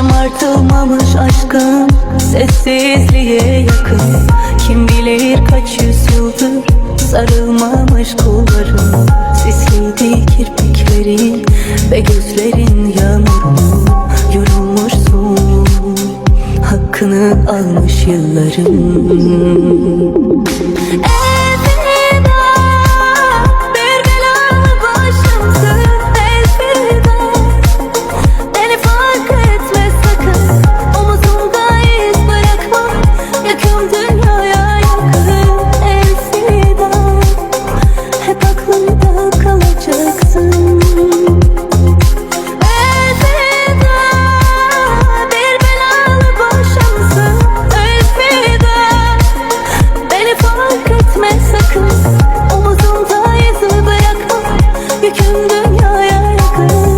Şımartılmamış aşkın Sessizliğe yakın. Kim bilir kaç yüzyıldır Sarılmamış kolların Sisliydi kirpiklerin Ve gözlerin yağmurlu Yorulmuşsun Hakkını almış yılların Bir gün dünyaya yakın.